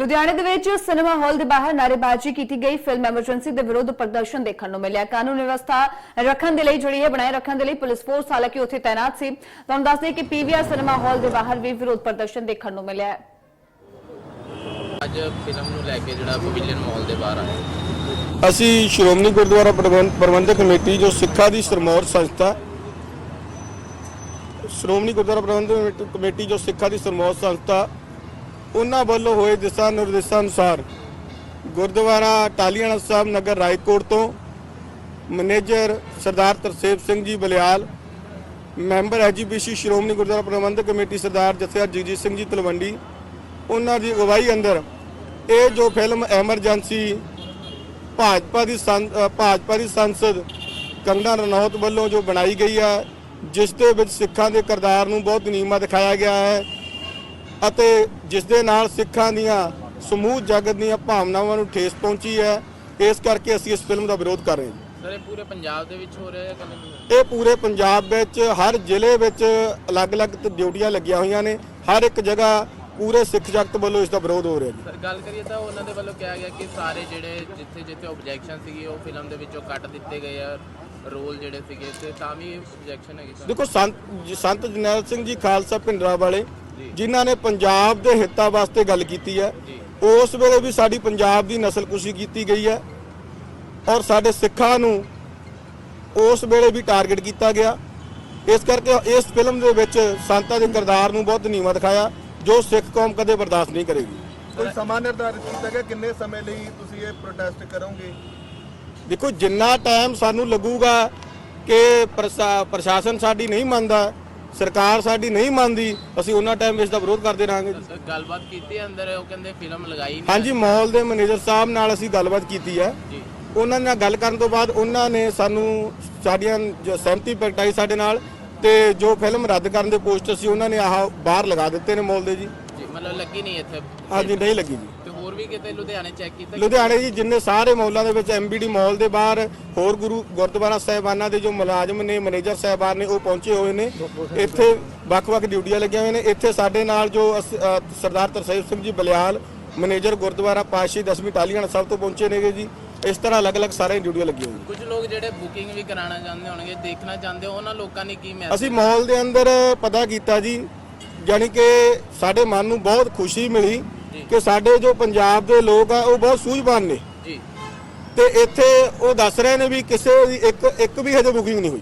ਲੁਧਿਆਣੇ ਦੇ ਵਿੱਚ ਸਿਨੇਮਾ ਹਾਲ ਦੇ ਬਾਹਰ ਨਾਰੇਬਾਜ਼ੀ ਕੀਤੀ ਗਈ। ਫਿਲਮ ਐਮਰਜੈਂਸੀ ਦੇ ਵਿਰੁੱਧ ਪ੍ਰਦਰਸ਼ਨ ਦੇਖਣ ਨੂੰ ਮਿਲਿਆ। ਕਾਨੂੰਨ ਵਿਵਸਥਾ ਰੱਖਣ ਦੇ ਲਈ ਜਿਹੜੀ ਹੈ ਬਣਾਏ ਰੱਖਣ ਦੇ ਲਈ ਪੁਲਿਸ ਫੋਰਸ ਹਾਲਾਂਕਿ ਉੱਥੇ ਤਾਇਨਾਤ ਸੀ। ਤੁਹਾਨੂੰ ਦੱਸ ਦਈਏ ਕਿ ਪੀਵੀਆਰ ਸਿਨੇਮਾ ਹਾਲ ਦੇ ਬਾਹਰ ਵੀ ਵਿਰੋਧ ਪ੍ਰਦਰਸ਼ਨ ਦੇਖਣ ਨੂੰ ਮਿਲਿਆ ਅੱਜ ਫਿਲਮ ਨੂੰ ਲੈ ਕੇ ਜਿਹੜਾ ਪਵਿਲੀਅਨ ਮਾਲ ਦੇ ਬਾਹਰ ਆਏ। ਅਸੀਂ ਸ਼੍ਰੋਮਣੀ ਗੁਰਦੁਆਰਾ ਪ੍ਰਬੰਧ- ਪ੍ਰਬੰਧਕ ਕਮੇਟੀ ਜੋ ਸਿੱਖਾਂ ਦੀ ਸਰਮੌਰ ਸੰਸਥਾ ਸ਼੍ਰੋਮਣੀ ਗੁਰਦੁਆਰਾ ਪ੍ਰਬੰਧਕ ਕਮੇਟੀ- ਕਮੇਟੀ ਜੋ ਸਿੱਖਾਂ ਦੀ ਸਰਮੌਰ ਸੰਸਥਾ ਉਹਨਾਂ ਵੱਲੋਂ ਹੋਏ ਦਿਸ਼ਾ ਨਿਰਦੇਸ਼ਾਂ ਅਨੁਸਾਰ ਗੁਰਦੁਆਰਾ ਟਾਲੀਆਣਾ ਸਾਹਿਬ ਨਗਰ ਰਾਏਕੋਟ ਤੋਂ manager Sardar Tarsem Singh ji Baliyal, member SGPC Shiromani Gurdwara Prabandhak committee Sardar Jathedar Jagjit Singh ਜੀ ਤਲਵੰਡੀ, ਉਹਨਾਂ ਦੀ ਅਗਵਾਈ ਅੰਦਰ ਇਹ ਜੋ ਫਿਲਮ ਐਮਰਜੈਂਸੀ ਭਾਜਪਾ ਦੀ ਸੰ- ਭਾਜਪਾ ਦੀ ਸੰਸਦ ਕੰਗਨਾ ਰਣੌਤ ਵੱਲੋਂ ਜੋ ਬਣਾਈ ਗਈ ਹੈ ਜਿਸ ਦੇ ਵਿੱਚ ਸਿੱਖਾਂ ਦੇ ਕਿਰਦਾਰ ਨੂੰ ਬਹੁਤ ਨੀਮਾ ਦਿਖਾਇਆ ਗਿਆ ਹੈ। ਅਤੇ ਜਿਸ ਦੇ ਨਾਲ ਸਿੱਖਾਂ ਦੀਆਂ ਸਮੂਹ ਜਗਤ ਦੀਆਂ ਭਾਵਨਾਵਾਂ ਨੂੰ ਠੇਸ ਪਹੁੰਚੀ ਹੈ ਇਸ ਕਰਕੇ ਅਸੀਂ ਇਸ ਫਿਲਮ ਦਾ ਵਿਰੋਧ ਕਰ ਰਹੇ ਹਾਂ। ਸਰ ਇਹ ਪੂਰੇ ਪੰਜਾਬ ਦੇ ਵਿੱਚ ਹੋ ਰਿਹਾ ਹੈ ਕਿ ਇਹ ਪੂਰੇ ਪੰਜਾਬ ਵਿੱਚ ਹਰ ਜ਼ਿਲ੍ਹੇ ਵਿੱਚ ਅਲੱਗ-ਅਲੱਗ ਡਿਊਟੀਆਂ ਲੱਗੀਆਂ ਹੋਈਆਂ ਨੇ ਹਰ ਇੱਕ ਜਗ੍ਹਾ ਪੂਰੇ ਸਿੱਖ ਜਗਤ ਵੱਲੋਂ ਇਸ ਦਾ ਵਿਰੋਧ ਹੋ ਰਿਹਾ ਜੀ। ਸਰ ਗੱਲ ਕਰੀਏ ਤਾਂ ਉਹਨਾਂ ਦੇ ਵੱਲੋਂ ਕਿਹਾ ਗਿਆ ਕਿ ਸਾਰੇ ਜਿਹੜੇ ਜਿੱਥੇ ਜਿੱਥੇ ਆਬਜੈਕਸ਼ਨ ਸੀਗੀ ਉਹ ਫਿਲਮ ਦੇ ਵਿੱਚੋਂ ਕੱਟ ਦਿੱਤੇ ਗਏ ਆ ਰੋਲ ਜਿਹੜੇ ਸੀਗੇ ਤੇ ਤਾਂ ਵੀ ਆਬਜੈਕਸ਼ਨ ਹੈਗੀ ਸਰ? ਦੇਖੋ ਸੰਤ ਸੰਤ ਜਰਨੈਲ ਸਿੰਘ ਜੀ ਖਾਲਸਾ ਭਿੰਡਰਾ ਵਾਲੇ ਜਿਨ੍ਹਾਂ ਨੇ ਪੰਜਾਬ ਦੇ ਹਿੱਤਾਂ ਵਾਸਤੇ ਗੱਲ ਕੀਤੀ ਹੈ। ਉਸ ਵੇਲੇ ਵੀ ਸਾਡੀ ਪੰਜਾਬ ਦੀ ਨਸਲਕੁਸ਼ੀ ਕੀਤੀ ਗਈ ਹੈ ਔਰ ਸਾਡੇ ਸਿੱਖਾਂ ਨੂੰ ਉਸ ਵੇਲੇ ਵੀ ਟਾਰਗੇਟ ਕੀਤਾ ਗਿਆ। ਇਸ ਕਰਕੇ ਇਸ ਫਿਲਮ ਦੇ ਵਿੱਚ ਸੰਤਾਂ ਦੇ ਕਿਰਦਾਰ ਨੂੰ ਬਹੁਤ ਨੀਵਾਂ ਦਿਖਾਇਆ ਜੋ ਸਿੱਖ ਕੌਮ ਕਦੇ ਬਰਦਾਸ਼ਤ ਨਹੀਂ ਕਰੇਗੀ। ਕੋਈ ਸਮਾਂ ਨਿਰਧਾਰਿਤ ਕੀਤਾ ਗਿਆ? ਕਿੰਨੇ ਸਮੇਂ ਲਈ ਤੁਸੀਂ ਇਹ ਪ੍ਰੋਟੈਸਟ ਕਰੋਗੇ? ਦੇਖੋ ਜਿੰਨਾ ਟਾਈਮ ਸਾਨੂੰ ਲੱਗੂਗਾ ਕਿ ਪ੍ਰਸ਼ਾ- ਪ੍ਰਸ਼ਾਸਨ ਸਾਡੀ ਨਹੀਂ ਮੰਨਦਾ ਸਰਕਾਰ ਸਾਡੀ ਨਹੀਂ ਮੰਨਦੀ ਅਸੀਂ ਉਹਨਾਂ ਟਾਈਮ ਇਸ ਦਾ ਵਿਰੋਧ ਕਰਦੇ ਰਹਾਂਗੇ ਸਰ ਗੱਲਬਾਤ ਕੀਤੀ ਹੈ ਅੰਦਰ ਉਹ ਕਹਿੰਦੇ ਫਿਲਮ ਲਗਾਈ ਨਹੀਂ ਹਾਂਜੀ ਮਾਲ ਦੇ ਮੈਨੇਜਰ ਸਾਹਿਬ ਨਾਲ ਅਸੀਂ ਗੱਲਬਾਤ ਕੀਤੀ ਹੈ। ਜੀ। ਉਹਨਾਂ ਨਾਲ ਗੱਲ ਕਰਨ ਤੋਂ ਬਾਅਦ ਉਹਨਾਂ ਨੇ ਸਾਨੂੰ ਸਾਡੀਆਂ ਜੋ ਸਹਿਮਤੀ ਪ੍ਰਗਟਾਈ ਸਾਡੇ ਨਾਲ ਤੇ ਜੋ ਫਿਲਮ ਰੱਦ ਕਰਨ ਦੇ ਪੋਸਟਰ ਸੀ ਉਹਨਾਂ ਨੇ ਆਹ ਬਾਹਰ ਲਗਾ ਦਿੱਤੇ ਨੇ ਮਾਲ ਦੇ ਜੀ। ਜੀ ਮਤਲਬ ਲੱਗੀ ਨਹੀਂ ਇੱਥੇ? ਹਾਂਜੀ ਨਹੀਂ ਲੱਗੀ ਜੀ। ਤੇ ਹੋਰ ਵੀ ਕਿਤੇ ਲੁਧਿਆਣੇ ਚੈੱਕ ਕੀਤਾ? ਲੁਧਿਆਣੇ ਜੀ ਜਿੰਨੇ ਸਾਰੇ ਮੌਲਾਂ ਦੇ ਵਿੱਚ ਐਮਬੀਡੀ ਮਾਲ ਦੇ ਬਾਹਰ ਹੋਰ ਗੁਰੂ ਗੁਰਦੁਆਰਾ ਸਾਹਿਬਾਨਾਂ ਦੇ ਜੋ ਮੁਲਾਜ਼ਮ ਨੇ ਮੈਨੇਜਰ ਸਾਹਿਬਾਨ ਨੇ ਉਹ ਪਹੁੰਚੇ ਹੋਏ ਨੇ। ਇੱਥੇ ਵੱਖ-ਵੱਖ ਡਿਊਟੀਆਂ ਲੱਗੀਆਂ ਹੋਈਆਂ ਨੇ। ਇੱਥੇ ਸਾਡੇ ਨਾਲ ਜੋ ਸਰਦਾਰ ਤਰਸੇਬ ਸਿੰਘ ਜੀ ਬਲਿਆਲ ਮੈਨੇਜਰ ਗੁਰਦੁਆਰਾ ਪਾਸ਼ੀ ਦਸਵੀਂ ਟਾਲੀਆਣਾ ਸਾਹਿਬ ਤੋਂ ਪਹੁੰਚੇ ਨੇਗੇ ਜੀ। ਇਸ ਤਰ੍ਹਾਂ ਅਲੱਗ-ਅਲੱਗ ਸਾਰੇ ਡਿਊਟੀਆਂ ਲੱਗੀਆਂ ਹੋਈਆਂ ਕੁਝ ਲੋਕ ਜਿਹੜੇ ਬੁਕਿੰਗ ਵੀ ਕਰਾਉਣਾ ਚਾਹੁੰਦੇ ਹੋਣਗੇ ਦੇਖਣਾ ਚਾਹੁੰਦੇ ਉਹਨਾਂ ਲੋਕਾਂ ਨੇ ਕੀ ਮੈਸੇਜ ਅਸੀਂ ਮਾਲ ਦੇ ਅੰਦਰ ਪਤਾ ਕੀਤਾ ਜੀ ਯਾਨੀ ਕਿ ਸਾਡੇ ਮਨ ਨੂੰ ਬਹੁਤ ਖੁਸ਼ੀ ਮਿਲੀ। ਕਿ ਸਾਡੇ ਜੋ ਪੰਜਾਬ ਦੇ ਲੋਕ ਆ ਉਹ ਬਹੁਤ ਸੂਝਵਾਨ ਨੇ। ਜੀ। ਤੇ ਇੱਥੇ ਉਹ ਦੱਸ ਰਹੇ ਨੇ ਵੀ ਕਿਸੇ ਦੀ ਇੱਕ ਇੱਕ ਵੀ ਹਜੇ ਬੁਕਿੰਗ ਨਹੀਂ ਹੋਈ।